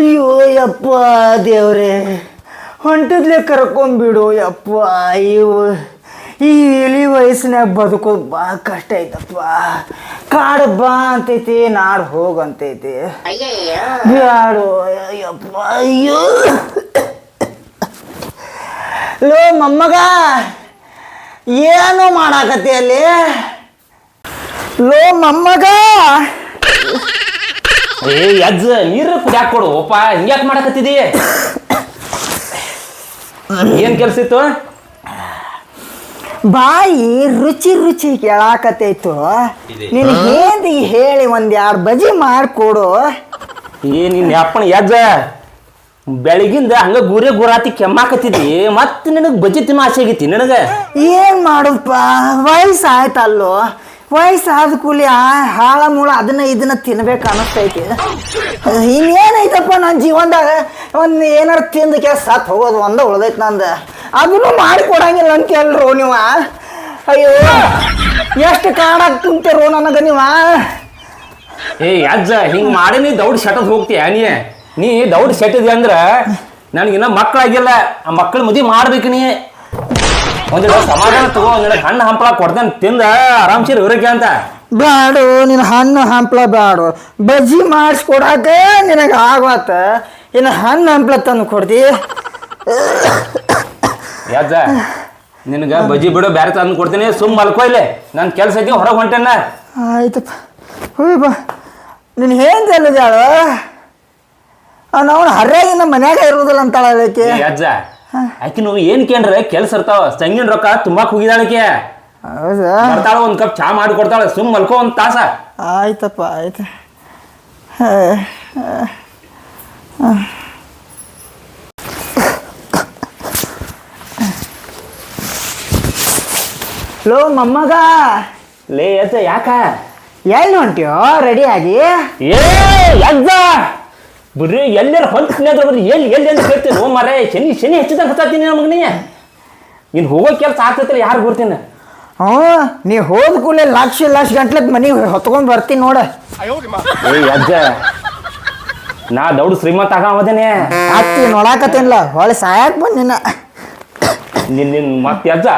ಅಯ್ಯೋ, ಯಪ್ಪ, ದೇವ್ರೆ. ಹೊಂಟದ್ಲೆ ಕರ್ಕೊಂಬಿಡು ಯಪ್ಪ. ಅಯ್ಯೋ, ಈ ಇಳಿ ವಯಸ್ಸಿನಾಗ ಬದುಕೋದು ಭಾಳ ಕಷ್ಟ ಐತಪ್ಪ. ಕಾಡು ಬಾ ಅಂತೈತಿ, ನಾಡು ಹೋಗಂತೈತಿ ಬ್ಯಾಡು, ಯಪ್ಪ, ಅಯ್ಯೋ. ಲೋ, ಮೊಮ್ಮಗ, ಏನು ಮಾಡಾಕತ್ತಿ ಅಲ್ಲಿ? ಲೋ, ಮೊಮ್ಮಗ. ಏ ಅಜ್ಜ ನೀರು ಕುಡಿಯಾಕ ಕೊಡು? ಒಪ್ಪ ಹಿಂಗ್ಯಾಕ್ ಮಾಡಕತ್ತಿದಿ? ಏನ್ ಕೆಲ್ಸ ಇತ್ತು? ಬಾಯಿ ರುಚಿ ರುಚಿ ಕೇಳಾಕತ್ತೈತು. ನೀನು ಹೇಂದಿ ಹೇಳಿ ಒಂದ್ ಎರಡು ಬಜಿ ಮಾಡ್ಕೊಡು. ಏ ನಿನ್ ಅಪ್ಪನ ಯಜ್ಜ ಬೆಳಗಿಂದ ಹಂಗ ಗುರೆ ಗುರಾತಿ ಕೆಮ್ಮಾಕತ್ತಿದಿ ಮತ್ತೆ ನಿನಗ್ ಬಜಿ ತಿನ್ನೋ ಆಸೆ ಆಗೈತಿ ನಿನಗ? ಏನ್ ಮಾಡುದಪ್ಪ ವಯಸ್ಸಾಯ್ತಲ್ಲೋ. ವಯಸ್ಸಾದ ಕೂಲಿ ಆ ಹಾಳ ಮೂಳ ಅದನ್ನ ಇದನ್ನ ತಿನ್ಬೇಕು ಅನಸ್ತೈತಿ ಇನ್ನೇನೈತಪ್ಪ ನನ್ನ ಜೀವನದಾಗ? ಒಂದು ಏನಾರು ತಿಂದು ಕೆಲಸ ಸತ್ ಹೋಗೋದು ಒಂದ ಉಳ್ದೈತಿ ನಂದು. ಅದನ್ನು ಮಾಡಿ ಕೊಡಂಗಿಲ್ಲ ಅಂತ ಕೇಳ್ರು ನೀವ. ಅಯ್ಯೋ, ಎಷ್ಟು ಕಾಡಾಗ ತುಂಬ್ತಿರೋ ನನಗ ನೀವ? ಏ, ಅಜ್ಜ, ಹಿಂಗ್ ಮಾಡಿ ನೀ ದೌಡ್ ಶಟದ್ ಹೋಗ್ತೀಯ ನೀ? ನೀ ದೌಡ್ ಶೆಟ್ಟದಿ ಅಂದ್ರ ನನಗಿನ್ನ ಮಕ್ಕಳಾಗಿಲ್ಲ ಆ ಮಕ್ಕಳ ಮದುವೆ ಮಾಡ್ಬೇಕು ನೀ. ಒಂದಿನ ಸಮಾಧಾನ ತಗೋ ಒಂದಿಡ ಹಣ್ಣು ಹಂಪಲ ಕೊಡ್ತೇನೆ ತಿಂದ ಆರಾಮ್ಸಿರಿ ಇವ್ರಿಗೆ ಅಂತ. ಬ್ಯಾಡು ನಿನ್ನ ಹಣ್ಣು ಹಂಪ್ಲ ಬ್ಯಾಡು. ಬಜ್ಜಿ ಮಾಡಿಸ್ಕೊಡಾಕ ನಿನಗೆ ಆಗತ್ತ ಇನ್ನು ಹಣ್ಣು ಹಂಪ್ಲ ತಂದು ಕೊಡ್ತಿ. ಯಾಜ ನಿನಗ ಬಜ್ಜಿ ಬಿಡು ಬ್ಯಾರೆ ತಂದು ಕೊಡ್ತೀನಿ ಸುಮ್ ಮಲ್ಕೋ ಇಲ್ಲೇ. ನನ್ನ ಕೆಲಸ ಐತಿ ಹೊರಗೆ ಹೊಂಟೇನ ಆಯ್ತಪ್ಪ. ಹೋಯ್ ಬಾ. ನೀನು ಏನು ತಿಳಿದಾಳು ನಾವು ಹರ್ಯಾಗಿನ ಮನ್ಯಾಗ ಇರೋದಿಲ್ಲ ಅಂತಾಳ ಅದಕ್ಕೆ ಯಾಜ ಆಕಿ ನೀವು ಏನ್ ಕೇಂದ್ರ ಕೆಲ್ಸ ಇರ್ತಾವ. ಸಂಗಿನ ರೊಕ್ಕ ತುಂಬಾ ಹೋಗಿದಾಳಕ್ಕೆ ಹೌದಾ? ಬರ್ತಾಳ ಒಂದ್ ಕಪ್ ಚಾ ಮಾಡಿ ಕೊಡ್ತಾಳ. ಸುಮ್ ಮಲ್ಕೋ ಒಂದ್ ತಾಸ. ಆಯ್ತಪ್ಪ ಆಯ್ತ. ಲೋ ಮೊಮ್ಮಗ. ಲೇ ಎತ್ತ ಯಾಕ? ಎಲ್ಲಿ ರೆಡಿ ಆಗಿ? ಏ ಅಜ್ಜ ಬರೀ ಎಲ್ಲರ ಹೊಂಟ್ನೆ ಎಲ್ಲಿ ಬರೀ ಎಲ್ಲಿ ಎಲ್ಲಿ ಅಂತ ಓ ಹೋ ಮರೆ ಶನಿ ಶನಿ ಹೆಚ್ಚಿದಂಗೆ ಹತ್ತಾತೀನಿ ನಮಗೆ ನೀ ನೀನು ಹೋಗೋ ಕೆಲಸ ಆಗ್ತೈತಲ್ಲ ಯಾರು ಬರ್ತೀನಿ ಹ್ಞೂ ನೀ ಹೋದ ಕೂಡಲೇ ಲಕ್ಷ ಲಕ್ಷ ಗಂಟ್ಲಕ್ ಮನೆಗೆ ಹೊತ್ಕೊಂಡು ಬರ್ತೀನಿ ನೋಡ. ಏ ಅಜ್ಜ ನಾ ದೌಡ್ ಶ್ರೀಮಂತ ಆಗೋದೇನೆ ಅತ್ತಿ ನೋಡಾಕತ್ತೇನಿಲ್ಲ ಹೊಳೆ ಸಾಯಕ್ ಬಂದ್ ನಿನ್ನ. ನಿನ್ ನಿನ್ ಮತ್ತೆ ಅಜ್ಜ?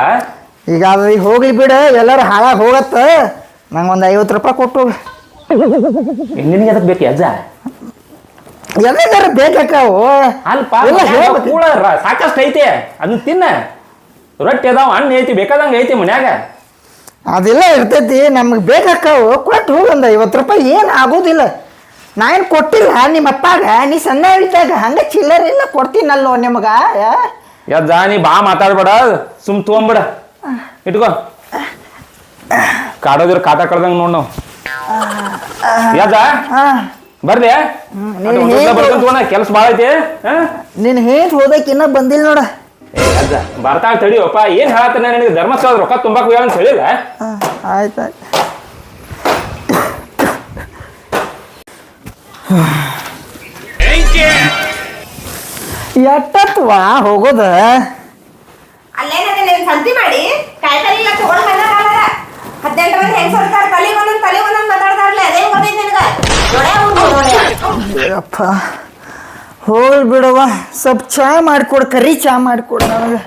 ಈಗ ಅದು ಈಗ ಹೋಗ್ಲಿ ಬಿಡು ಎಲ್ಲರೂ ಹಾಳಾಗಿ ಹೋಗತ್ತ. ನಂಗೆ ಒಂದು ಐವತ್ತು ರೂಪಾಯಿ ಕೊಟ್ಟು ಹೋಗು. ನಿನಗೆ ಅದಕ್ಕೆ ಬೇಕು ಅಜ್ಜ? ಎಲ್ಲಿಗಾರ ಬೇಕಾವು ಅಲ್ಪ ಕೂಳ ಸಾಕಷ್ಟು ಐತಿ. ಅದನ್ನ ತಿನ್ನ. ರೊಟ್ಟಿ ಅದಾವ ಹಣ್ಣು ಐತಿ ಬೇಕಾದಂಗೆ ಐತಿ ಮನ್ಯಾಗ. ಅದೆಲ್ಲ ಇರ್ತೈತಿ ನಮಗೆ ಬೇಕಾವು ಕೊಟ್ಟು ಹೋಗಂದ ಐವತ್ತು ರೂಪಾಯಿ ಏನು ಆಗೋದಿಲ್ಲ. ನಾನು ಕೊಟ್ಟಿಲ್ಲ ನಿಮ್ಮ ಅಪ್ಪಾಗ ನೀ ಸಣ್ಣ ಇದ್ದಾಗ ಹಂಗೆ ಚಿಲ್ಲರ್ ಇಲ್ಲ ಕೊಡ್ತೀನಲ್ಲೋ ನಿಮಗೆ ಯದ್ದ ನೀ ಬಾ ಮಾತಾಡ್ಬೇಡ ಸುಮ್ ತೊಗೊಂಬಿಡ. ಇಟ್ಕೋ. ಕಾಡೋದಿರ ಕಾಟ ಕಳ್ದಂಗ ನೋಡ್ ನಾವು. ಯಜ್ಜ ನೀನ್ ಕೆಲಸ ಭಾಳ ಐತಿ ಹಾ? ನಿನ್ನ ಹೇಂಟ್ ಹೋದಕ್ಕೆ ಇನ್ನ ಬಂದಿಲ್ಲ ನೋಡ. ಬರ್ತಾ ತಡಿಯಪ್ಪ ಏನ್ ಹೇಳತ್ತಾನ ನಿನಗೆ? ಧರ್ಮಸ್ಥಳದ ರೊಕ್ಕ ತುಂಬಾಕ್ ಹೋಗ್ಯಾಳ ಅಂತ ಹೇಳಿಲ್ಲ? ಹಾಂ ಆಯ್ತು ಆಯ್ತು. ಎಟ್ಟತ್ವಾ ಹೋಗೋದ? ಅಲ್ಲೇನದೆ ನೀನ್ ಸಂತಿ ಮಾಡಿ? ಕಾಯ್ಪಲ್ಲೆ ಇಲ್ಲ ತಗೊಂಡ್ ಬಂದಾರಲ್ಲ ಹದಿನೆಂಟು ಮಂದಿ ಹೆಂಗ್ ಸರ್ಕಾರ ತಲೆ ನೋಡ್ಯಾ ಅಪ್ಪ ಬಿಡವ ಸ್ವಲ್ಪ ಚಾ ಮಾಡ್ಕೊಡು ಕರಿ ಚಾ ಮಾಡ್ಕೊಡು ನನಗೆ.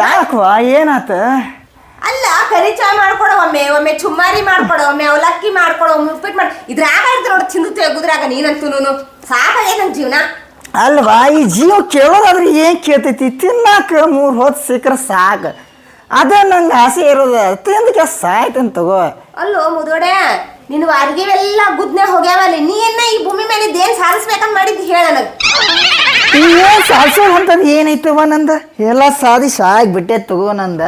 ಯಾಕವ್ವ ಏನಾತ? ಅಲ್ಲ ಕರಿ ಚಾ ಮಾಡ್ಕೊಡು ಒಮ್ಮೆ ಒಮ್ಮೆ ಚುಮ್ಮಾರಿ ಮಾಡ್ಕೊಡ ಒಮ್ಮೆ ಅವಲಕ್ಕಿ ಮಾಡ್ಕೊಡು ಒಮ್ಮೆ ಉಪ್ಪಿಟ್ಟು ಮಾಡಿ ಇದ್ರಾಗ ಇರ್ತ ನೋಡಿ ತಿಂದು ತೆಗುದ್ರಾಗ ನೀನಂತೂ ಸಾಕ ನನ್ನ ಜೀವನ? ಅಲ್ವಾ ಈ ಜೀವ ಕೇಳೋದಾದ್ರೆ ಏನು ಕೇಳ್ತೈತಿ? ತಿನ್ನಾಕ ಮೂರು ಹೊತ್ತು ಸಿಕ್ಕರೆ ಸಾಕು ಅದ ನಂಗೆ ಆಸೆ ಇರೋದು. ತಿಂದಕ್ಕೆ ಸಾಯ್ತಂತ ತಗೋ. ಅಲ್ಲೋ ಮುದೋಡೆ ನಿನ್ನ ಅರ್ಗಿವೆಲ್ಲ ಗುದ್ನೆ ಹೋಗ್ಯಾವಲ್ಲಿ. ನೀ ಏನ ಈ ಭೂಮಿ ಮೇಲೆ ದೇನ್ ಸಾಧಿಸ್ಬೇಕಂತ ಮಾಡಿದ್ದು ಹೇಳ ನನಗೆ. ಏನು ಸಾಧಿಸೋದು ಅಂತದ್ ಏನೈತವ ನಂದ? ಎಲ್ಲ ಸಾಧಿಸಿ ಆಗಿಬಿಟ್ಟೆ ತಗೋ ನಂದ.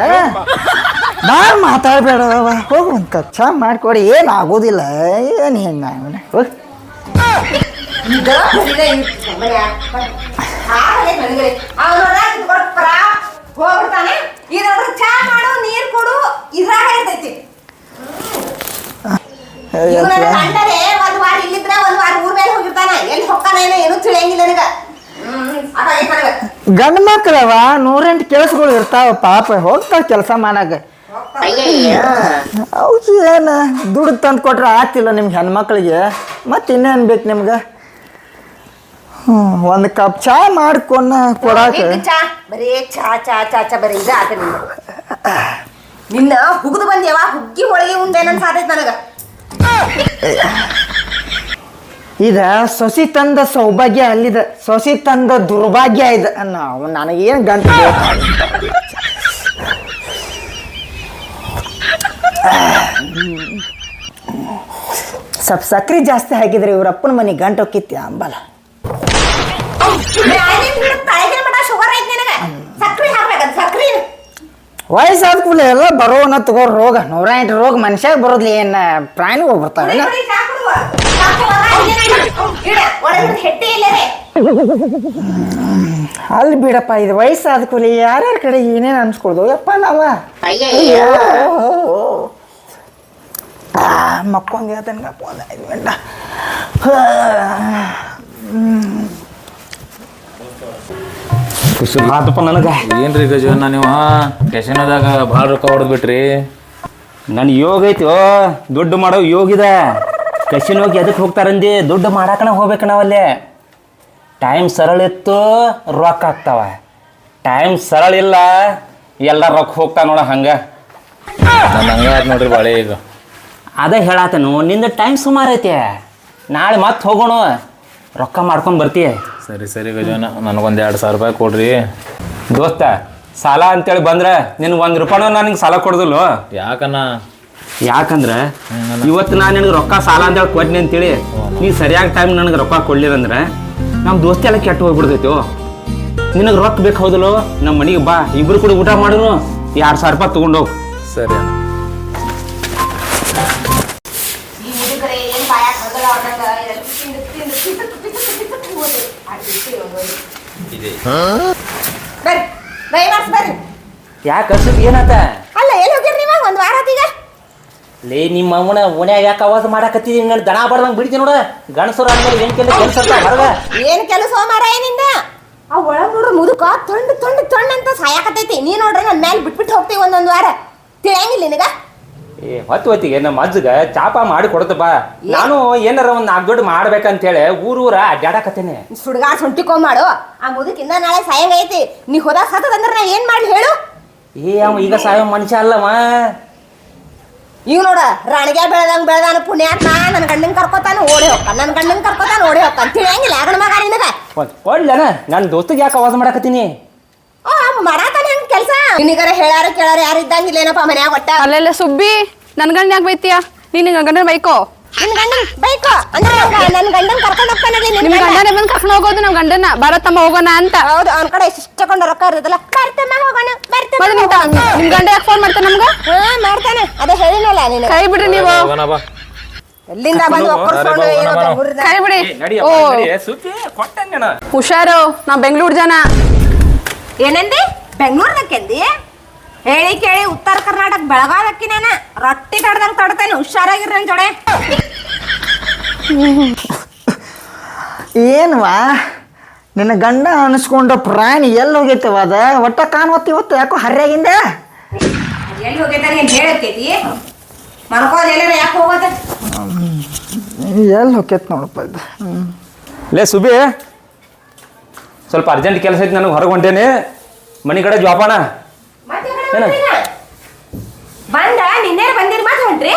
ಭಾಳ ಮಾತಾಡ್ಬೇಡವ ಹೋಗು ಅಂತ ಚಾ ಮಾಡಿಕೊಡಿ. ಏನು ಆಗೋದಿಲ್ಲ. ಏನು ಹೆಂಗೆ ಹೋಗ್ಬಿಡ್ತಾನೆ. ಇದ್ರೊಳಗೆ ಚಾ ಮಾಡು ನೀರ್ ಕೊಡು ಇದ್ರಾಗ ಇರ್ತೈತಿ. ಇವ್ನ ಕಂಡರೆ ಒಂದ್ ವಾರ ಇಲ್ಲಿದ್ರ ಒಂದ್ ವಾರ ಊರ್ ಮೇಲೆ ಹೋಗಿರ್ತಾನ. ಎಲ್ಲಿ ಹೊಕ್ಕಾನ ಏನೋ ಏನೂ ತಿಳಿಯಂಗಿಲ್ಲ ನನಗ. ಹ್ಮ್ ಅದ ಐತ್ ನನಗ ಗಂಡು ಮಕ್ಕಳವ ನೂರೆಂಟು ಕೆಲಸಗಳು ಇರ್ತಾವ ಪಾಪ ಹೋಗ್ತಾವ ಕೆಲಸ ಮಾಡಾಗ. ಅವ್ ಏನು ದುಡ್ಡು ತಂದು ಕೊಟ್ರೆ ಆತಿಲ್ಲ ನಿಮ್ಗೆ ಹೆಣ್ಮಕ್ಳಿಗೆ. ಮತ್ತೆ ಇನ್ನೇನು ಬೇಕು ನಿಮ್ಗೆ? ಹ್ಞೂ ಒಂದು ಕಪ್ ಚಾ ಮಾಡ್ಕೊಂಡು ಕೊಡಾಕ. ಈಗ ಚಾ? ಬರೀ ಚಾ ಚಾ ಚಾ ಚಾ ಬರೀ ಇದು ಆತ ನಿನ್ನ ನಿನ್ನ ಹುಗ್ದು ಬಂದ್ಯವ ಹುಗ್ಗಿ ಹೋಳಿಗೆ ನನ್ನ ಸಾತೈತ್ ನನಗ. ಇದ ಸೊಸಿ ತಂದ ಸೌಭಾಗ್ಯ ಅಲ್ಲಿದ ಸೊಸಿ ತಂದ ದುರ್ಭಾಗ್ಯ ಇದೆ. ನಾವು ನನಗೇನು ಗಂಟು ಸ್ವಲ್ಪ ಸಕ್ರೆ ಜಾಸ್ತಿ ಹಾಕಿದ್ರೆ ಇವ್ರಪ್ಪನ ಮನೆ ಗಂಟು ಹೋಗಿತ್ತಿ ಅಂಬಲ್ಲ ವಯಸ್ಸಾದ ಕೂಡಲೇ ಎಲ್ಲ ಬರೋನ ತಗೋ ರೋಗ. ನೂರ ಎಂಟು ರೋಗ ಮನುಷ್ಯಾಗ ಬರೋದ್ಲಿ ಏನ ಪ್ರಾಣಿ ಹೋಗ್ಬರ್ತಾವ ಅಲ್ಲಿ ಬಿಡಪ್ಪ ಇದು ವಯಸ್ಸಾದ ಕೂಲಿ ಯಾರ್ಯಾರ ಕಡೆ ಏನೇನು ಅನ್ಸ್ಕೊಳ್ದು? ಯಪ್ಪ ನಾವ. ಆ ಮಕ್ಕೊಂದು ಹೇಳ್ತೇನೆ ಒಂದು ಐದು ಗಂಟ ಖುಷಿ ಆತಪ್ಪ ನನಗೆ. ಏನ್ರಿ ಗಜವನ್ನ ನೀವು? ಕೆಸನದಾಗ ಭಾಳ ರೊಕ್ಕ ಹೊಡೆದು ಬಿಟ್ರಿ. ನನ್ನ ಯೋಗ ಐತಿ ಓ ದುಡ್ಡು ಮಾಡೋ ಯೋಗ ಇದೆ ಕಸಿನ್ ಹೋಗಿ ಎದಕ್ಕೆ ಹೋಗ್ತಾರಂದಿ? ದುಡ್ಡು ಮಾಡಾಕನ ಹೋಗ್ಬೇಕು ನಾವಲ್ಲೇ. ಟೈಮ್ ಸರಳ ಇತ್ತು ರೊಕ್ಕ ಆಗ್ತಾವ. ಟೈಮ್ ಸರಳ ಇಲ್ಲ ಎಲ್ಲ ರೊಕ್ಕ ಹೋಗ್ತಾ ನೋಡ ಹಂಗೆ. ನಾನು ಹಂಗ ನೋಡ್ರಿ ಬಾಳೆ ಈಗ. ಅದೇ ಹೇಳಾತನು ನಿಂದ ಟೈಮ್ ಸುಮಾರು ಐತಿ. ನಾಳೆ ಮತ್ತೆ ಹೋಗೋಣ. ರೊಕ್ಕ ಮಾಡ್ಕೊಂಡು ಬರ್ತೀಯ ಸರಿ ಸರಿ ಗಜವನ್ನ ನನಗೊಂದು ಎರಡು ಸಾವಿರ ರೂಪಾಯಿ ಕೊಡ್ರಿ. ದೋಸ್ತ ಸಾಲ ಅಂತೇಳಿ ಬಂದ್ರೆ ನಿನ್ಗೆ ಒಂದು ರೂಪಾಯಿನೂ ನನಗೆ ಸಾಲ ಕೊಡೋದಿಲ್ಲ. ಯಾಕನ್ನ ಯಾಕಂದ್ರೆ ಇವತ್ತು ನಾನು ನಿನಗೆ ರೊಕ್ಕ ಸಾಲ ಅಂತೇಳಿ ಕೊಡ್ನಿ ಅಂತೇಳಿ ನೀ ಸರಿಯಾಗಿ ಟೈಮ್ ನನಗೆ ರೊಕ್ಕ ಕೊಡ್ಲಿರಂದ್ರೆ ನಮ್ಮ ದೋಸ್ತಿ ಎಲ್ಲ ಕೆಟ್ಟು ಹೋಗ್ಬಿಡ್ತೈತಿ ನಿನಗೆ ರೊಕ್ಕ ಬೇಕು ಹೌದಲ್ಲೋ ನಮ್ಮ ಮನೆಗೆ ಬಾ ಇಬ್ರು ಕೂಡ ಊಟ ಮಾಡೋನು ಎರಡು ಸಾವಿರ ರೂಪಾಯಿ ತೊಗೊಂಡೋಗಿ ಸರಿ ಬರ್ರಿ. ಬಾಸ್ ಬರ್ರಿ. ಯಾಕೆ ಅರ್ಸಕ್ ಏನಾತ? ಅಲ್ಲ ಎಲ್ಲಿ ಹೋಗಿರಿ ನೀವು? ಒಂದು ವಾರ ಆತೀಗ ಲೇ ನಿಮ್ಮ ಅವನ ಓಣ್ಯಾಗ ಯಾಕೆ ಅವಾಜ್ ಮಾಡಾಕತ್ತಿದಿ? ನಾನು ದನ ಬಡ್ದಂಗೆ ಬಿಡ್ತೀನಿ ನೋಡ. ಗಣಸರು ಅಂದ್ಮೇಲೆ ಏನು ಕೆಲಸ ಕೆಲಸ ಹೊರಗ? ಏನ್ ಕೆಲಸ ಮಾಡ ಏನಿಂದ ಆ ಒಳಗೆ ನೋಡ್ರಿ ಮುದುಕ ತೊಂಡು ತೊಂಡು ತೊಂಡ್ ಅಂತ ಸಾಯಾಕತೈತಿ ನೀ ನೋಡ್ರಿ ನನ್ ಮ್ಯಾಲ್ ಬಿಟ್ಬಿಟ್ಟು ಹೋಗ್ತೀವಿ ಒಂದೊಂದು ವಾರ. ತಿಳಿಯಂಗಿಲ್ಲ ನಿನಗ? ಏ ಹೊತ್ತು ಹೊತ್ತಿಗೆ ನಮ್ಮ ಅಜ್ಜಗ ಚಾಪ ಮಾಡಿ ಕೊಡತಪ್ಪ ಬಾ. ನಾನು ಏನಾರ ಒಂದು ನಾಲ್ಕು ದೊಡ್ಡ ಮಾಡ್ಬೇಕಂತೇಳಿ ಊರೂರ ಅಡ್ಡಾಡಕತ್ತೇನೆ ಸುಡ್ಗಾ ಸುಂಟಿಕೊ ಮಾಡು. ಆ ಮುದುಕಿಂದ ನಾಳೆ ಸಾಯಂಗ ಐತಿ. ನೀ ಹೋದ ಸತ್ತದಂದ್ರ ನಾ ಏನ್ ಮಾಡ್ಲಿ ಹೇಳು? ಏ ಅವ ಈಗ ಸಾಯೋ ಮನುಷ್ಯ ಅಲ್ಲವ. ಈಗ ನೋಡ ರಾಣಿಗೆ ಬೆಳೆದಂಗ್ ಬೆಳೆದಾನ ಪುಣ್ಯಾತ್ಮ ನನ್ನ ಗಂಡನ್ ಕರ್ಕೋತಾನ ಓಡಿ ಹೋಗ ನನ್ನ ಗಂಡನ್ ಕರ್ಕೋತಾನ ಓಡಿ ಹೋಗ್ತಾನ. ತಿಳಿಯಂಗಿಲ್ಲ ಹೇಳಂಗಿಲ್ಲ ಮಗ ನಿನಗ? ಕೊಡ್ಲೇನ? ನನ್ನ ದೋಸ್ತಿಗೆ ಯಾಕೆ ಅವಾಜ್ ಮಾಡಾಕತ್ತೀನಿ? ಮಾಡಾತಾನ ಹೆಂಗ್ ಕೆಲ್ಸ? ನಿನಗರ ಹೇಳಾರ ಕೇಳಾರ ಯಾರು ಇದ್ದಂಗಿಲ್ಲ ಏನಪ್ಪ ಮನ್ಯಾಗ ಒಟ್ಟ? ಅಲ್ಲೆಲ್ಲ ಸುಬ್ಬಿ ನನ್ ಗಂಡ ಯಾಕೆ ಬೈತೀಯ? ನೀನ್ ಗಂಡನ ಬೈಕೋ? ನಿನ್ ಗಂಡನ್ ಬೈಕು? ಅಂದ್ರೆ ನನ್ನ ಗಂಡನ್ ಕರ್ಕೊಂಡ್ ಹೋಗ್ತಾನಲ್ಲಿ ನಿನ್ ನಿಮ್ ಗಂಡ? ಬಂದ್ ಕರ್ಕೊಂಡು ಹೋಗೋದು ನಮ್ ಗಂಡನ ಬರತ್ತಮ್ಮ ಹೋಗೋಣ ಅಂತ. ಹೌದು ಅವ್ನ ಕಡೆ ಇಷ್ಟಕೊಂಡ ರೊಕ್ಕ ಇರ್ತದಲ್ಲ ಬರ್ತಮ್ಮ ಹೋಗೋಣ ಬರ್ತಮ್ಮ ನಿಮ್ ಗಂಡ ಯಾಕೆ ಫೋನ್ ಮಾಡ್ತಾನೆ ನಮ್ಗ? ಹಾ ಮಾಡ್ತಾನೆ. ಅದೇ ಹೇಳಿನಲ್ಲ ನೀನು ಕೈ ಬಿಡ್ರಿ ನೀವು. ಹೋಗೋಣ ಬಾ. ಎಲ್ಲಿಂದ ಬಂದು ಒಕ್ಕರ್ಸ್ಕೊಂಡು ಏನೋ ಕೈ ಬಿಡಿ. ಓ. ಸುದ್ದಿ ಕೊಟ್ಟಂಗೆನ. ಹುಷಾರು ನಾ ಬೆಂಗಳೂರು ಜನ. ಏನಂದಿ? ಬೆಂಗ್ಳೂರ್ದಕ್ಕೆಂದಿ ಹೇಳಿ ಕೇಳಿ ಉತ್ತರ ಕರ್ನಾಟಕ ಬೆಳಗಾವಕ್ಕಿನೇನ ರೊಟ್ಟಿ ತಡ್ದಂಗೆ ತಡ್ತೇನೆ ಹುಷಾರಾಗಿರ್ರಿ ನನ್ ಜೋಡೆ. ಏನ್ವಾ? ನಿನ್ನ ಗಂಡ ಅನಿಸ್ಕೊಂಡ ಪ್ರಾಣಿ ಎಲ್ಲಿ ಹೋಗೈತವ ಅದ? ಒಟ್ಟ ಕಾಣುವತ್ತು ಇವತ್ತು ಯಾಕೋ ಹರ್ಯಾಗಿಂದ? ಎಲ್ಲಿ ಎಲ್ಲಾರ ಯಾಕೆ ಹೋಗೋದ? ಎಲ್ಲಿ ಹೋಗ್ಯತ್ ನೋಡಪ್ಪ ಇದು. ಲೇ ಸುಬಿ ಸ್ವಲ್ಪ ಅರ್ಜೆಂಟ್ ಕೆಲಸ ಐತಿ ನನಗೆ ಹೊರಗೆ ಹೊಂಟೇನಿ. ಮನೆ ಕಡೆ ಜೋಪಾನ? ಮತ್ತೆ ಈ ಕಡೆ ಏನ? ಬಂದ ನಿನ್ನೆ ಬಂದಿರ್ ಮಾತು ಹೊಂಟ್ರಿ?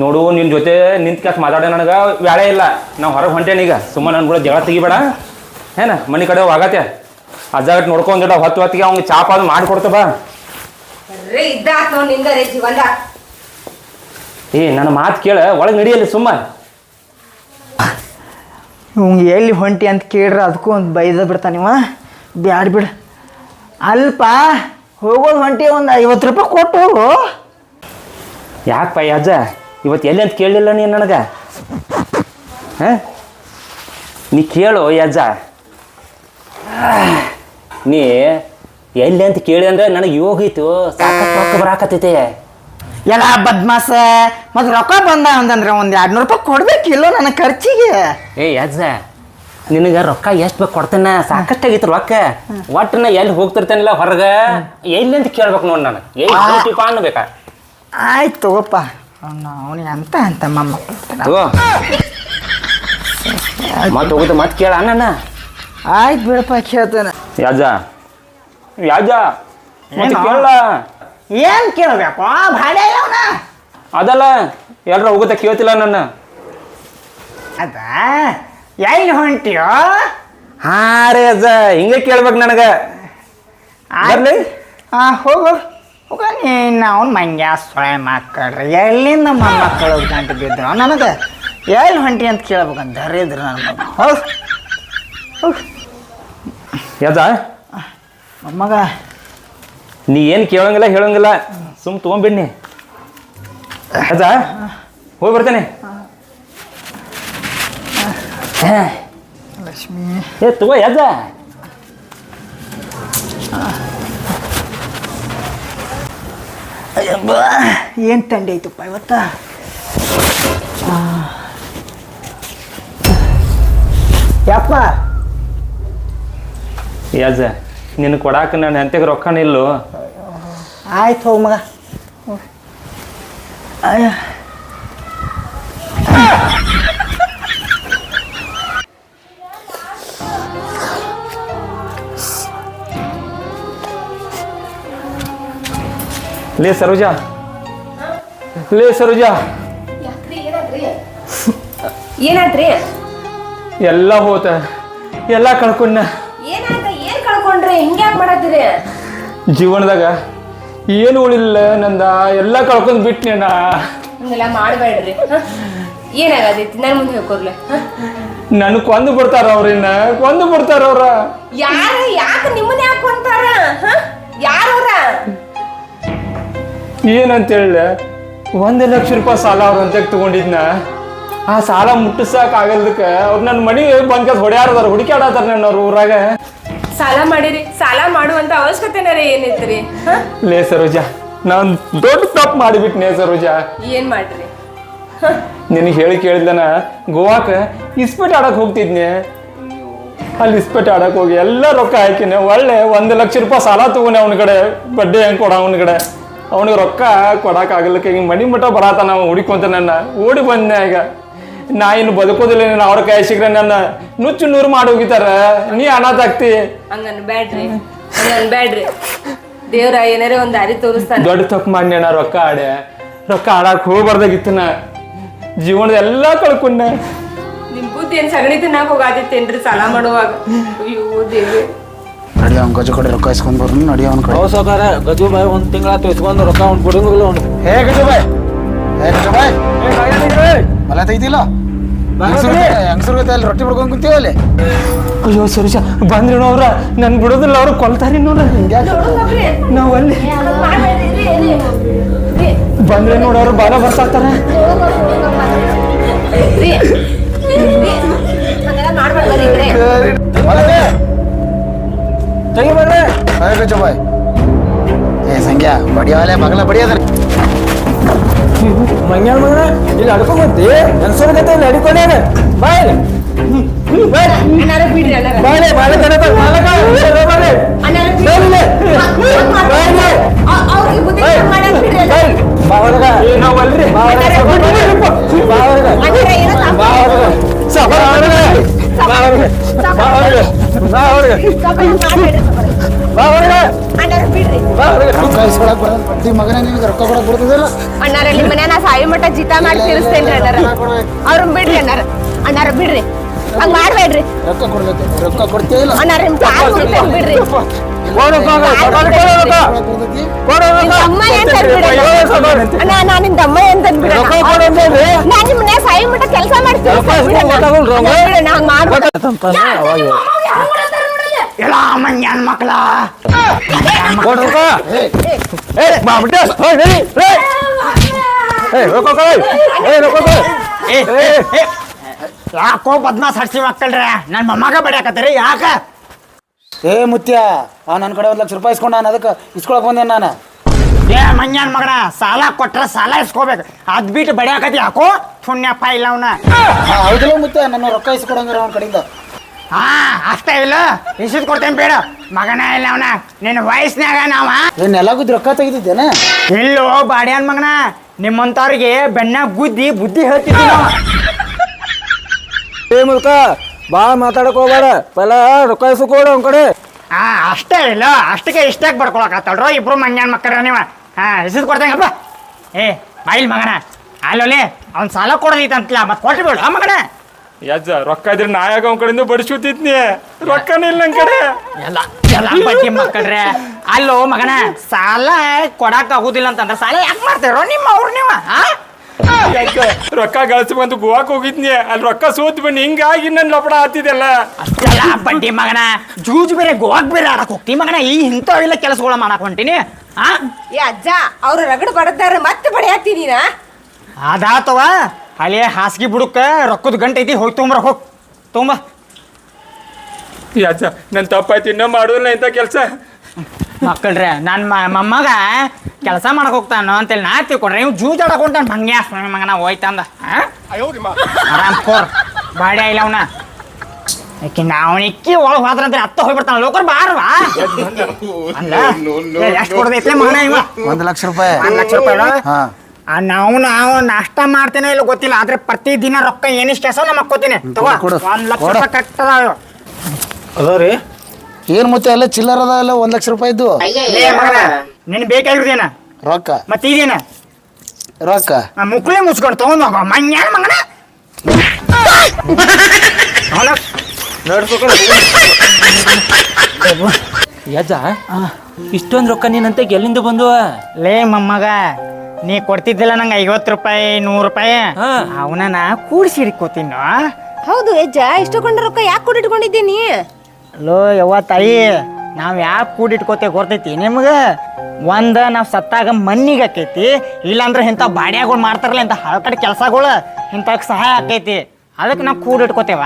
ನೋಡು ನಿನ್ನ ಜೊತೆ ನಿಂತ ಕ್ಯಾಸ್ ಮಾತಾಡೋ ನನಗೆ ವ್ಯಾಳೆ ಇಲ್ಲ. ನಾವು ಹೊರಗೆ ಹೊಂಟೇನಿ ಈಗ. ಸುಮ್ಮನೆ ನನ್ನ ಕೂಡ ಜಗಳ ತೆಗಿಬೇಡ. ಏನ ಮನೆ ಕಡೆ ಹೋಗತ್ತೆ ಅಜ್ಜಾಗಟ್ ನೋಡ್ಕೊಂಡ್ ಹೊತ್ತು ಹೊತ್ತಿಗೆ ಅವ್ನಿಗೆ ಚಾಪ ಅದು ಮಾಡಿಕೊಡ್ತ ಬಾ. ಬರ್ರಿ ಇದ್ದಾತ್ ನೋಡ್ನಿಂದ ರೀ ಜೀವನ್ದ. ಏ ನನ್ನ ಮಾತು ಕೇಳ ಒಳಗೆ ನಡಿಯಲ್ಲ ಸುಮ್ಮ. ಎಲ್ಲಿ ಹೊಂಟಿ ಅಂತ ಕೇಳ್ರ ಅದಕ್ಕೂ ಒಂದು ಬೈದ ಬಿಡ್ತಾನಿವ ಬ್ಯಾಡ ಬಿಡು. ಅಲ್ಪ ಹೋಗೋದು ಹೊಂಟಿ ಒಂದು ಐವತ್ತು ರೂಪಾಯಿ ಕೊಟ್ಟು ಹೋಗು. ಯಾಕಪ್ಪ ಅಜ್ಜ? ಇವತ್ತು ಎಲ್ಲಿ ಅಂತ ಕೇಳಲಿಲ್ಲ ನೀನು ನನಗೆ? ಹಾಂ? ನೀ ಕೇಳು ಅಜ್ಜ. ನೀ ಎಲ್ಲಿ ಅಂತ ಕೇಳಿ ಅಂದ್ರೆ ನನಗೆ ಹೋಗಿತ್ತು ಸಾಕಷ್ಟು ರೊಕ್ಕ ಬರಾಕತ್ತೈತೆ. ಎಲ್ಲ ಬದ್ಮಾಸ ಮತ್ತು ರೊಕ್ಕ ಬಂದ ಅಂತಂದ್ರೆ ಒಂದು ಎರಡು ನೂರು ರೂಪಾಯಿ ಕೊಡ್ಬೇಕಿಲ್ಲ ನನ್ನ ಖರ್ಚಿಗೆ. ಏ ಅಜ್ಜ ನಿನಗೆ ರೊಕ್ಕ ಎಷ್ಟು ಬೇಕು ಕೊಡ್ತೇನೆ? ಸಾಕಷ್ಟು ಆಗಿತ್ತು ರೊಕ್ಕ. ಒಟ್ಟನ ಎಲ್ಲಿ ಹೋಗ್ತಿರ್ತೇನಿಲ್ಲ ಹೊರಗೆ? ಎಲ್ಲಿ ಅಂತ ಕೇಳ್ಬೇಕು ನೋಡಿ ನಾನು ಎಲ್ಲಿ ಅನ್ಬೇಕಾ? ಆಯ್ತು ತಗೋಪ್ಪ. ಅವ್ನು ಅವನಿಗೆ ಅಂತ ಅಂತ ತಗೋ. ಮತ್ತೆ ಹೋಗುತ್ತೆ ಮತ್ತೆ ಕೇಳ ಅಣ್ಣ ಆಯ್ತು ಬಿಡಪ್ಪ ಕೇಳ್ತೇನೆ. ಯಾಜ. ಯಾಜ ಮತ್ತೆ ಏನೋ? ಕೇಳ ಏನು ಕೇಳಬೇಕು? ಭಾಡೆ ಅದಲ್ಲ ಎಲ್ರ ಹೋಗುತ್ತೆ ಕೇಳ್ತಿಲ್ಲ ನನ್ನ. ಅದ ಎಲ್ಲಿ ಹೊಂಟಿಯೋ? ಹಾ ರೀ ಅಜ್ಜ ಹಿಂಗೆ ಕೇಳ್ಬೇಕು ನನಗೆ. ಆಗಲಿ ಹಾಂ ಹೋಗು. ಹೋಗ ನೀನು ಅವ್ನು ಮಂಗ್ಯ ಸೊಳೆ ಮಕ್ಕಳ್ರಿ. ಎಲ್ಲಿಂದ ಮೊಮ್ಮಕ್ಕಳು ಗಂಟು ಬಿದ್ರು? ನನಗೆ ಎಲ್ಲಿ ಹೊಂಟಿ ಅಂತ ಕೇಳ್ಬೇಕಂತ ದರಿದ್ರು ನನ್ನ ಮಗ. ಹೋಗ್. ಮೊಮ್ಮಗ ನೀ ಏನು ಕೇಳೋಂಗಿಲ್ಲ ಹೇಳೋಂಗಿಲ್ಲ. ಸುಮ್ ತೊಗೊಂಬಿಡ್ನಿ. ಅಜ್ಜ ಹೋಗಿ ಬರ್ತೇನೆ. ಲಕ್ಷ್ಮಿ. ಏ ತಗೋ ಯಾಜ ಅಯ್ಯಬ್ಬ ಏನು ತಂಡಿ ಐತಪ್ಪ ಇವತ್ತ. ಯಪ್ಪ? ಯಾಜ ನಿನ್ನ ಕೊಡಾಕ ನಾನು ಎಂತೆಗೆ ರೊಕ್ಕನ ಇಲ್ಲೋ. ಆಯ್ತು ಹೋಗ ಮಗ. ಅಯ್ಯ. ಲೇ ಸರೋಜಾ. ಲೇ ಸರೋಜಾ. ಏನಾಯ್ತ್ರಿ ಎಲ್ಲ ಹೋತ. ಎಲ್ಲ ಕಳ್ಕೊಂಡ. ಏನಾಯ್ತ ಏನ್ ಕಳ್ಕೊಂಡ್ರಿ? ಹಿಂಗ್ಯಾಕ್ ಮಾಡತ್ತೀರಿ? ಜೀವನದಾಗ ಏನು ಉಳಿಲ್ಲ ನಂದ. ಎಲ್ಲ ಕಳ್ಕೊಂಡ್ ಬಿಟ್ನಿ ನಾ. ಹಿಂಗೆಲ್ಲ ಮಾಡಬೇಡ್ರಿ. ಏನಾಗತೈತಿ ನನ್ ಮುಂದೆ ಹೋಗ್ಕೊರ್ಲೆ ನನ್ ಕೊಂದು ಬಿಡ್ತಾರ ಅವ್ರಿನ್ನ ಕೊಂದು ಬಿಡ್ತಾರ ಅವ್ರ. ಯಾರು ಯಾಕೆ ನಿಮ್ಮನ್ನ ಯಾಕೆ ಏನಂತ ಹೇಳ ಒಂದು ಲಕ್ಷ ರೂಪಾಯಿ ಸಾಲ ಅವ್ರ ಅಂತ ತಗೊಂಡಿದ್ನ. ಆ ಸಾಲ ಮುಟ್ಟಿಸಕ್ ಆಗಲ್ದಕ್ಕ ಅವ್ರು ನನ್ನ ಮನಿ ಬಂದ್ಕ ಹೊಡ್ಯಾರದಾರ ಹುಡುಕ್ಯಾಡತಾರ ನನ್ನ ಅವ್ರ ಊರಾಗ. ಸಾಲ ಮಾಡಿರಿ ಸಾಲ ಮಾಡುವಂತ ಅವಶ್ಯಕತೆನಾರ ಏನೈತ್ರಿ? ಲೇ ಸರೋಜಾ ನಾನ್ ದೊಡ್ಡ ತಪ್ಪು ಮಾಡಿಬಿಟ್ನೆ ಸರೋಜಾ. ಏನ್ ಮಾಡ್ರಿ? ನಿನಗೆ ಹೇಳಿ ಕೇಳಿದ್ಲನ ಗೋವಾಕ ಇಸ್ಪೇಟ್ ಆಡಕ್ ಹೋಗ್ತಿದ್ನೆ. ಅಲ್ಲಿ ಇಸ್ಪೇಟ್ ಆಡಕ್ ಹೋಗಿ ಎಲ್ಲ ರೊಕ್ಕ ಹಾಕಿನ ಒಳ್ಳೆ ಒಂದು ಲಕ್ಷ ರೂಪಾಯಿ ಸಾಲ ತಗೊಂಡೆ ಅವನ ಕಡೆ ಬಡ್ಡಿ ಹೆಂಗ್ ಕೊಡ ಅವನ ಕಡೆ. ಅವನಿಗೆ ರೊಕ್ಕ ಕೊಡಕ್ ಆಗಲಿಕ್ಕೆ ಈಗ ಮನಿ ಮಠ ಬರತ್ತ ನಾವು ಹುಡುಕೊಂತ ನನ್ನ ಓಡಿ ಬಂದೆ ಈಗ. ನಾ ಇನ್ನು ಬದುಕೋದಿಲ್ಲ ನೀನು ಅವ್ರ ಕೈ ಸಿಗ್ರೆ ನನ್ನ ನುಚ್ಚು ನೂರು ಮಾಡಿ ಹೋಗಿತಾರ ನೀ ಅನಾಥ ಆಗ್ತಿ ಹಂಗನ್ ಬ್ಯಾಡ್ರಿ ಹಂಗನ್ ಬ್ಯಾಡ್ರಿ. ದೇವ್ರ ಏನಾರ ಒಂದ್ ದಾರಿ ತೋರಿಸ್ತಾನೆ. ದೊಡ್ಡ ತಪ್ಪು ಮಾಡಿ ಅಣ್ಣ ರೊಕ್ಕ ಆಡೆ. ರೊಕ್ಕ ಆಡಕ್ ಹೋಗ್ಬಾರ್ದಾಗಿತ್ತು ನಾ. ಜೀವನದ ಎಲ್ಲ ಕಳ್ಕೊಂಡೆ. ನಿಮ್ ಬುದ್ಧಿ ಏನ್ ಸಗಣಿ ತಿನ್ನಾಕ ಹೋಗಾದಿತ್ತೇನ್ರಿ ಸಾಲ ಮಾಡುವಾಗ? ಅಯ್ಯೋ ದೇವ್ರಿ. ನಡಿ ಅವ್ನ ಗಜ ಕಡೆ ರೊಕ್ಕ ಇಸ್ಕೊಂಡ್ ಬರ್ನು ನಡಿ ಅವ್ನ ಕಡೆ ಹೌದು ಗಜು ಬಾಯ್ ಒಂದ್ ತಿಂಗಳ ಇಸ್ಕೊಂಡು ರೊಕ್ಕ ಅವ್ನು ಬಿಡಂಗಿಲ್ಲ ಅವ್ನು ಹೇ ಗಜು ಬಾಯ್ ಹೇ ಗಜು ಬಾಯ್ ಮಲ ತೆಗ್ದಿಲ್ಲ ಹೆಂಗಸರು ಅಲ್ಲಿ ರೊಟ್ಟಿ ಬಿಡ್ಕೊಂಡ್ ಕುಂತೀವಿ ಅಲ್ಲಿ ಅಯ್ಯೋ ಸುರೇಶ ಬಂದ್ರಿ ಅವ್ರ ನನ್ ಬಿಡೋದಿಲ್ಲ ಅವ್ರು ಕೊಲ್ತಾರಿ ನೋಡ್ರ ನಾವ್ ಅಲ್ಲಿ ಬಂದ್ರೆ ನೋಡವ್ರು ಬಾಲ ಬರ್ಸಾಕ್ತಾರ ಮಾಡ್ಬಾರ್ದು ತೆಗಿಬೇಡ್ರಿ ಗಜ ಬಾಯ್ ಏ ಸಂಖ್ಯಾ ಬಡಿಯಾಲೆ ಮಗಲ ಬಡಿಯದ್ರ ಮಂಗ್ಯಾಳ ಮಗನ ಇಲ್ಲಿ ಅಡ್ಕೊಂಡ್ ಬಂತಿ ಹೆಂಗಸರ ಗತೆ ಇಲ್ಲಿ ಅಡಿಕೊಂಡೇನ ಬಾಯ್ ಬಾಯ್ ಬಾಳೆ ಬಿಡ್ರಿ ಅಣ್ಣಾರ. ಬಾವರ್ಗ ಬಾವರ್ಗ ಬಾವರ್ಗ ಬಾವರ್ಗ ಬಾವರ್ಗ ಹೊರಗೆ. ಬಾ ಹೊರಗೆ. ಮಾಡ್ಬೇಡ್ರಿ ತಪ್ಪು. ಅಣ್ಣಾರ ಬಿಡ್ರಿ ಬಾವರ್ಗ ರೊಕ್ಕ ಇಸ್ಕೊಳಕ್ ಬರಲ್ಲ. ಬಡ್ಡಿ ಮಗನೇ ನಿನಗೆ ರೊಕ್ಕ ಕೊಡಕ್ ಬರ್ತದಿಲ್ಲ? ಅಣ್ಣಾರ ನಿಮ್ಮ ಮನೆ ನಾ ಸಾಯಿ ಮಟ್ಟ ಜೀತ ಮಾಡಿ ತೀರಿಸ್ತೇನ್ರಿ ಅಣ್ಣಾರ. ಅವ್ರನ್ನ ಬಿಡ್ರಿ ಅಣ್ಣಾರ. ಅಣ್ಣಾರ ಬಿಡ್ರಿ. ಹಂಗ ಮಾಡ್ಬೇಡ್ರಿ. ರೊಕ್ಕ ಕೊಡ್ಬೇಕು. ರೊಕ್ಕ ಕೊಡ್ತೇ ಇಲ್ಲ. ಅಣ್ಣಾರ ನಿಮ್ ಕಾಲ್ ಮುಗಿತೇನ್ ಬಿಡ್ರಿ. ಸಾಯಿ ಮಟ್ಟ ಕೆಲಸ ಮಾಡ್ತೀನಿ ಎಲ್ಲ ಮಂಗ್ಯಾನ ಮಕ್ಕಳ ಯಾಕೋ ಬದ್ಮಾಸ್ ಹಡ್ಸಿ ಮಕ್ಕಳ್ರೆ? ನನ್ನ ಮೊಮ್ಮಗ ಬಡಿಯಾಕತ್ತೀರಿ ಯಾಕ? ಏ ಮುತ್ಯ ಆ ನನ್ನ ಕಡೆ ಒಂದ್ ಲಕ್ಷ ರೂಪಾಯಿ ಇಸ್ಕೊಂಡ ನಾನು ಅದಕ್ಕೆ ಇಸ್ಕೊಳಕ್ ಬಂದೆ ನಾನು? ಏ ಮಂಜಾನ್ ಮಗನ ಸಾಲ ಕೊಟ್ರ ಸಾಲ ಇಸ್ಕೋಬೇಕು. ಅದ್ ಬಿಟ್ಟು ಬಡಿಯಾಕತಿ ಯಾಕೋ? ಪುಣ್ಯಪ್ಪ ಇಲ್ಲ ಅವನ. ಹೌದಿಲ್ಲ ಮುತ್ಯ ನನ್ನ ರೊಕ್ಕ ಇಸ್ಕೊಡಂಗಿರ ಅವನ ಕಡೆಯಿಂದ ಹಾ ಅಷ್ಟೇ ಇಲ್ಲ. ಇಸಿದ್ ಕೊಡ್ತೇನೆ ಬೇಡ. ಮಗನ ಇಲ್ಲ ಅವನ. ನಿನ್ನ ವಯಸ್ಸಿನಾಗ ನಾವ. ಗುದ್ದಿ ರೊಕ್ಕ ತೆಗಿತಿದ್ದೇನ ಇಲ್ಲೋ ಬಾಡ್ಯಾನ್ ಮಗನ. ನಿಮ್ಮಂತವ್ರಿಗೆ ಬೆನ್ನಾಗ ಗುದ್ದಿ ಬುದ್ಧಿ ಹೇಳ್ತಿದ್ವಿ ನಾವು. ಏ ಮುಲ್ಕ ಭಾಳ ಮಾತಾಡಕ್ ಹೋಗ್ಬೇಡ. ಪೈಲ ರೊಕ್ಕ ಇಸ್ಕೊ ಕೊಡು ಅವ್ನ ಕಡೆ. ಹಾ ಅಷ್ಟೇ ಇಲ್ಲ. ಅಷ್ಟಕ್ಕೆ ಇಷ್ಟಾಗಿ ಬಡ್ಕೊಳಕತ್ತಳ್ರೋ ಇಬ್ರು ಮಂಗ್ಯಾನ್ ಮಕ್ಕಳ ನೀವ. ಹಾ ಇಸಿದ್ ಕೊಡ್ತೇನಪ್ಪ ಏ ಬಾಯಿಲ್ ಮಗನ. ಅಲ್ಲೋಲೆ ಅವ್ನ್ ಸಾಲ ಕೊಡೋದೈತಂತಲ್ಲ ಮತ್ತೆ ಕೊಟ್ಟು ಬಿಡು ಆ ಮಗನ. ಯಜ್ಜ ರೊಕ್ಕ ಇದ್ರೆ ನಾಯಾಗ ಅವ್ನ ಕಡೆಯಿಂದ ಬಡಿಸುತ್ತಿದ್ನಿ ರೊಕ್ಕನೇ ಇಲ್ಲ ನನ್ ಕಡೆ. ಎಲ್ಲ ಎಲ್ಲ ಬಡ್ಡಿ ಮಕ್ಕಳ್ರೆ. ಅಲ್ಲೋ ಮಗನ ಸಾಲ ಕೊಡಕ್ ಆಗುದಿಲ್ಲ ಅಂತಂದ್ರೆ ಸಾಲ ಯಾಕೆ ಮಾಡ್ತಾರೋ ನಿಮ್ಮ ಅವ್ರು ನೀವು ಆ? ಯಜ್ಜ, ರೊಕ್ಕ ಗಳಿಸ್ಬೇಕಂತ ಗೋವಾಕ್ ಹೋಗಿದ್ನಿ. ಅಲ್ಲಿ ರೊಕ್ಕ ಸೋತ್ ಬನ್ನಿ ಹಿಂಗಾಗಿ ನನ್ ಲಪಡ ಹತ್ತಿದೆಲ್ಲ ಅಷ್ಟೆಲ್ಲ ಬಡ್ಡಿ ಮಗನ ಜೂಜ್ ಬೇರೆ ಗೋವಾಕ್ ಬೇರೆ ಆಡಕ್ ಹೋಗ್ತಿ ಮಗನ. ಈ ಇಂಥವೆಲ್ಲ ಕೆಲಸಗಳ ಮಾಡಕ್ ಹೊಂಟಿನಿ ಆ? ಏ ಅಜ್ಜ ಅವ್ರು ರಗಡ್ ಬಡದಾರ ಮತ್ತೆ ಬಡಿಯಾತಿ ನೀನ? ಅದಾತವ. ಹಳೆ ಹಾಸಿಗೆ ಬುಡಕ್ಕ ರೊಕ್ಕದ ಗಂಟೆ ಐತಿ ಹೋಗಿ ತೊಗೊಂಬ್ರ ಹೋಗ್ ತೊಗೊಂಬ ಯಜ್ಜ ನನ್ ತಪ್ಪಾಯ್ತು ಇನ್ನೂ ಮಾಡೋದಿಲ್ಲ ಇಂಥ ಕೆಲಸ ಮಕ್ಕಳ್ರೆ ನನ್ನ ಮೊಮ್ಮಗ ಕೆಲಸ ಮಾಡಕ್ ಹೋಗ್ತಾನ ಅಂತೇಳಿ ನಾ ತಿಳ್ಕೊಂಡ್ರೆ ಇವ್ ಜೂಜ್ ಆಡಕ್ ಹೊಂಟಾನ ಹಂಗೆ ಮಗನ ಹೋಯ್ತಂದ ಆರಾಮ್ ಕೋರ್ ಬಾಡಿ ಇಲ್ಲ ಅವನ ಯಾಕೆ ಒಳಗ್ ಇಕ್ಕಿ ಒಳಗೆ ಹೋದ್ರಂದ್ರೆ ಅತ್ತ ಹೋಗ್ಬಿಡ್ತಾನ ಲೋಕರ್ ಬಾರವಾ ಅಲ್ಲ ಎಷ್ಟು ಕೊಡ್ದೈತ್ಲೆ ಮಗನ ಇವ ಒಂದ್ ಲಕ್ಷ ರೂಪಾಯಿ ಒಂದ್ ಲಕ್ಷ ರೂಪಾಯಿ ಹಾ ನಾವು ನಾವು ನಾಷ್ಟ ಮಾಡ್ತೇನೆ ಇಲ್ಲ ಗೊತ್ತಿಲ್ಲ ಆದ್ರೆ ಪ್ರತಿ ದಿನ ರೊಕ್ಕ ಏನಿಷ್ಟು ಕೆಲಸ ನಾ ಮಕ್ಕೋತೀನಿ ತಗೋ ಕೊಡು. ಒಂದ್ ಲಕ್ಷ ಕೊಡು. ರೂಪಾಯಿ ಕಟ್ಟದ ಅದ ರೀ? ಏನ್ ಮತ್ತೆ ಎಲ್ಲ ಚಿಲ್ಲರ್ ಅದ ಎಲ್ಲ ಒಂದ್ ಲಕ್ಷ ರೂಪಾಯಿ ಇದ್ದು? ಲೇ ಮಗನ ನಿನ್ ಬೇಕಾಗಿರ್ದೇನ ರೊಕ್ಕ. ಮತ್ತೆ ಇದೇನ? ರೊಕ್ಕ. ಆ ಮುಕ್ಳೆ ಮುಚ್ಕೊಂಡು ತಗೊಂಡ್ ಹೋಗ ಮಂಗ್ಯಾನ ಮಗನ? ಅವನ ಯಜ್ಜ ಇಷ್ಟೊಂದು ರೊಕ್ಕ ನೀನಂತೆ ಎಲ್ಲಿಂದ ಬಂದು ಲೇ ಮೊಮ್ಮಗ ನೀ ಕೊಡ್ತಿದ್ದಿಲ್ಲ ನಂಗೆ ಐವತ್ತು ರೂಪಾಯಿ ನೂರು ರೂಪಾಯಿ? ಹಾ. ಅವನ ನಾ ಕೂಡಿಸಿ ಹಿಡ್ಕೋತೀನೋ ಹೌದು ಅಜ್ಜ ಇಷ್ಟಕೊಂಡ ರೊಕ್ಕ ಯಾಕೆ ಕೂಡಿಟ್ಕೊಂಡಿದ್ದೀನಿ ಲೋ ಯವ್ವ ತಾಯಿ ನಾವು ಯಾಕೆ ಕೂಡಿಟ್ಕೋತೇವೆ ಗೊತ್ತೈತಿ ನಿಮ್ಗೆ? ಒಂದ ನಾವು ಸತ್ತಾಗ ಮಣ್ಣಿಗೆ ಆಕೈತಿ ಇಲ್ಲಾಂದ್ರೆ ಇಂಥ ಬಾಡ್ಯಾಗಳು ಮಾಡ್ತಾರಲ್ಲ ಇಂಥ ಹಳಕಡೆ ಕೆಲಸಗಳು ಇಂಥಕ್ಕೆ ಸಹಾಯ ಆಕೈತಿ. ಅದಕ್ಕೆ ನಾವು ಕೂಡಿಟ್ಕೋತೇವ?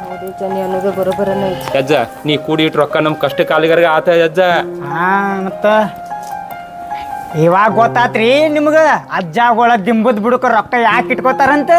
ಹೌದು ಜನಿ ಅನ್ನೋದು ಬರೋಬರನ ಐತಿ. ಯಜ್ಜ ನೀ ಕೂಡಿ ಇಟ್ಟು ರೊಕ್ಕ ನಮ್ಮ ಕಷ್ಟ ಕಾಲಿಗರಿಗೆ ಆತ ಯಜ್ಜ. ಹಾ ಮತ್ತ? ಇವಾಗ ಗೊತ್ತಾತ್ರಿ ನಿಮ್ಗ ಅಜ್ಜಾಗೋಳ ದಿಂಬದ್ ಬಿಡಕ ರೊಕ್ಕ ಯಾಕೆ ಇಟ್ಕೋತಾರಂತ?